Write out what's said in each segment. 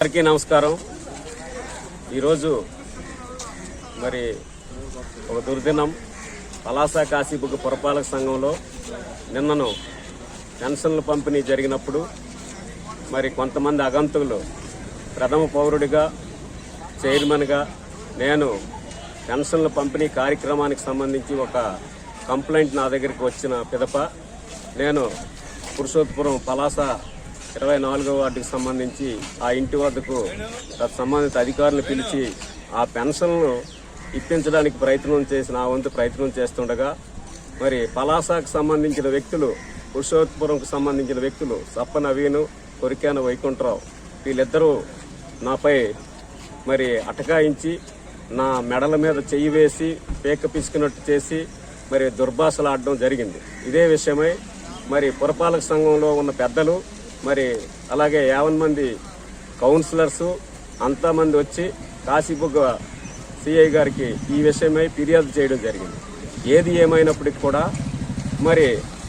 అందరికీ నమస్కారం. ఈరోజు మరి ఒక దుర్దినం పలాస కాశీబుగ్గ పురపాలక సంఘంలో నిన్నను పెన్షన్ల పంపిణీ జరిగినప్పుడు మరి కొంతమంది అగంతులు ప్రథమ పౌరుడిగా చైర్మన్గా నేను పెన్షన్ల పంపిణీ కార్యక్రమానికి సంబంధించి ఒక కంప్లైంట్ నా దగ్గరికి వచ్చిన పిదప. నేను పురుషోత్తపురం పలాస ఇరవై నాలుగో వార్డుకు సంబంధించి ఆ ఇంటి వద్దకు సంబంధిత అధికారులు పిలిచి ఆ పెన్షన్ను ఇప్పించడానికి ప్రయత్నం చేసి నా వంతు ప్రయత్నం చేస్తుండగా మరి పలాసాకు సంబంధించిన వ్యక్తులు పురుషోత్పురంకు సంబంధించిన వ్యక్తులు సప్ప నవీను కొరికాన వైకుంఠరావు వీళ్ళిద్దరూ నాపై మరి అటకాయించి నా మెడల మీద చెయ్యి వేసి పేక పిసుకున్నట్టు చేసి మరి దుర్భాషలాడడం జరిగింది. ఇదే విషయమై మరి పురపాలక సంఘంలో ఉన్న పెద్దలు మరి అలాగే యావన్ మంది కౌన్సిలర్స్ అంతమంది వచ్చి కాశీబుగ్గ సిఐ గారికి ఈ విషయమై ఫిర్యాదు చేయడం జరిగింది. ఏది ఏమైనప్పటికీ కూడా మరి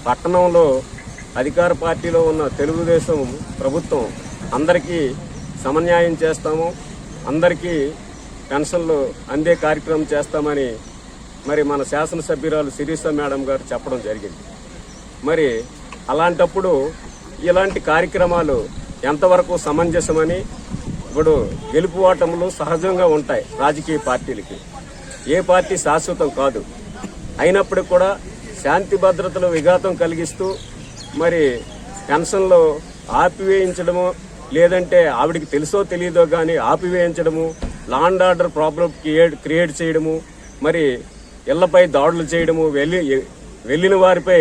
పట్టణంలో అధికార పార్టీలో ఉన్న తెలుగుదేశం ప్రభుత్వం అందరికీ సమన్యాయం చేస్తాము అందరికీ పెన్షన్లు అందే కార్యక్రమం చేస్తామని మరి మన శాసనసభ్యురాలు శిరీష మేడం గారు చెప్పడం జరిగింది. మరి అలాంటప్పుడు ఇలాంటి కార్యక్రమాలు ఎంతవరకు సమంజసమని ఇప్పుడు గెలుపు ఓటములు సహజంగా ఉంటాయి రాజకీయ పార్టీలకి. ఏ పార్టీ శాశ్వతం కాదు. అయినప్పటికి కూడా శాంతి భద్రతలు విఘాతం కలిగిస్తూ మరి పెన్షన్లు ఆపివేయించడము లేదంటే ఆవిడికి తెలుసో తెలియదో కానీ ఆపివేయించడము law and order problem create create చేయడము మరి ఇళ్ళపై దాడులు చేయడము వెళ్ళి వెళ్ళిన వారిపై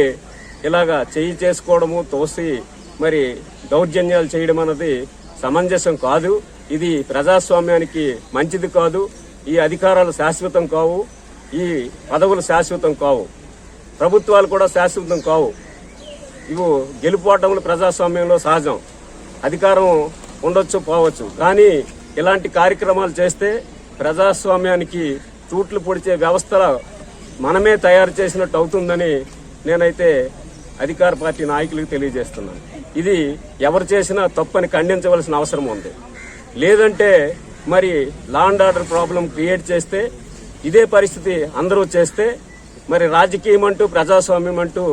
ఇలాగా చేయి చేసుకోవడము తోసి మరి దౌర్జన్యాలు చేయడం అన్నది సమంజసం కాదు. ఇది ప్రజాస్వామ్యానికి మంచిది కాదు. ఈ అధికారాలు శాశ్వతం కావు. ఈ పదవులు శాశ్వతం కావు. ప్రభుత్వాలు కూడా శాశ్వతం కావు. ఇవి గెలుపోవటములు ప్రజాస్వామ్యంలో సహజం. అధికారం ఉండొచ్చు పోవచ్చు. కానీ ఇలాంటి కార్యక్రమాలు చేస్తే ప్రజాస్వామ్యానికి తూట్లు పొడిచే వ్యవస్థల మనమే తయారు చేసినట్టు అవుతుందని నేనైతే అధికార పార్టీ నాయకులకు తెలియజేస్తున్నాను. ఇది ఎవరు చేసినా తప్పని ఖండించవలసిన అవసరం ఉంది. లేదంటే మరి law and order problem create చేస్తే ఇదే పరిస్థితి అందరూ చేస్తే మరి రాజకీయం అంటూ ప్రజాస్వామ్యం అంటూ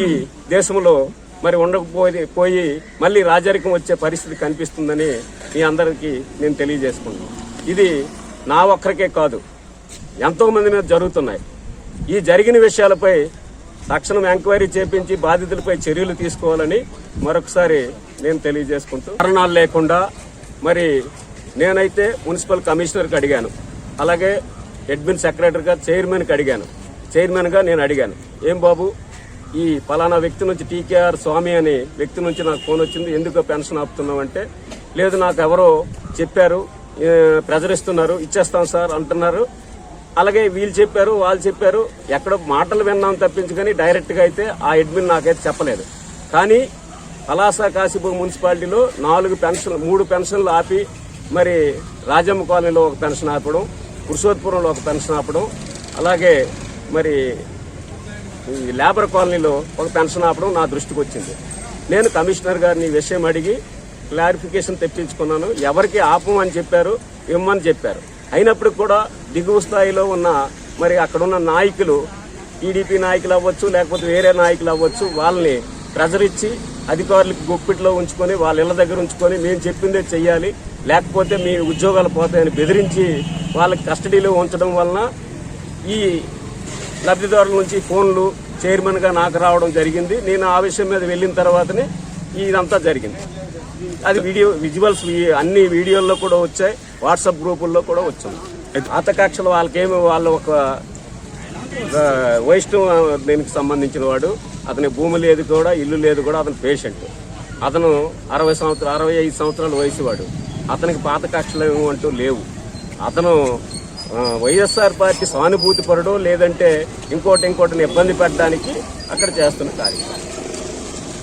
ఈ దేశంలో మరి ఉండకపోయి పోయి మళ్ళీ రాజరికం వచ్చే పరిస్థితి కనిపిస్తుందని మీ అందరికీ నేను తెలియజేసుకుంటున్నాను. ఇది నా ఒక్కరికే కాదు ఎంతోమంది మీద జరుగుతున్నాయి. ఈ జరిగిన విషయాలపై తక్షణం ఎంక్వైరీ చేపించి బాధితులపై చర్యలు తీసుకోవాలని మరొకసారి నేను తెలియజేసుకుంటూ కారణాలు లేకుండా మరి నేనైతే మున్సిపల్ కమిషనర్కి అడిగాను. అలాగే అడ్మిన్ సెక్రటరీగా చైర్మన్కి అడిగాను. చైర్మన్గా నేను అడిగాను. ఏం బాబు ఈ ఫలానా వ్యక్తి నుంచి టీకేఆర్ స్వామి అనే వ్యక్తి నుంచి నాకు ఫోన్ వచ్చింది. ఎందుకు పెన్షన్ ఆపుతున్నామంటే లేదు నాకు ఎవరో చెప్పారు ప్రజరిస్తున్నారు ఇచ్చేస్తాం సార్ అంటున్నారు. అలాగే వీళ్ళు చెప్పారు వాళ్ళు చెప్పారు ఎక్కడో మాటలు విన్నాం తప్పించుకొని డైరెక్ట్గా అయితే ఆ అడ్మిన్ నాకైతే చెప్పలేదు. కానీ పలాస కాశీపూర్ మున్సిపాలిటీలో నాలుగు పెన్షన్ మూడు పెన్షన్లు ఆపి మరి రాజమ్మ కాలనీలో ఒక పెన్షన్ ఆపడం పురుషోత్పురంలో ఒక పెన్షన్ ఆపడం అలాగే మరి లేబర్ కాలనీలో ఒక పెన్షన్ ఆపడం నా దృష్టికి వచ్చింది. నేను కమిషనర్ గారిని విషయం అడిగి క్లారిఫికేషన్ తెప్పించుకున్నాను. ఎవరికి ఆపమని చెప్పారు ఇవ్వమని చెప్పారు. అయినప్పుడు కూడా దిగువ స్థాయిలో ఉన్న మరి అక్కడున్న నాయకులు టీడీపీ నాయకులు అవ్వచ్చు లేకపోతే వేరే నాయకులు అవ్వచ్చు వాళ్ళని ప్రెజర్ ఇచ్చి అధికారులకు గుప్పిట్లో ఉంచుకొని వాళ్ళ ఇళ్ళ దగ్గర ఉంచుకొని మేము చెప్పిందే చెయ్యాలి. లేకపోతే మీ ఉద్యోగాలు పోతాయని బెదిరించి వాళ్ళకి కస్టడీలో ఉంచడం వలన ఈ లబ్ధిదారుల నుంచి ఫోన్లు చైర్మన్గా నాకు రావడం జరిగింది. నేను ఆ విషయం మీద వెళ్ళిన తర్వాతనే ఇదంతా జరిగింది. అది వీడియో విజువల్స్ అన్ని వీడియోల్లో కూడా వచ్చాయి. వాట్సాప్ గ్రూపుల్లో కూడా వచ్చాయి. పాత కక్షలు వాళ్ళకేమి వాళ్ళు ఒక వైష్ణవ దీనికి సంబంధించిన వాడు అతని భూమి లేదు కూడా ఇల్లు లేదు కూడా అతని పేషెంట్. అతను అరవై సంవత్సరాలు అరవై ఐదు సంవత్సరాల వయసు వాడు. అతనికి పాత కక్షలు ఏమీ అంటూ లేవు. అతను వైఎస్ఆర్ పార్టీ సానుభూతి పడడం లేదంటే ఇంకోటి ఇంకోటిని ఇబ్బంది పెట్టడానికి అక్కడ చేస్తున్న కార్యక్రమం.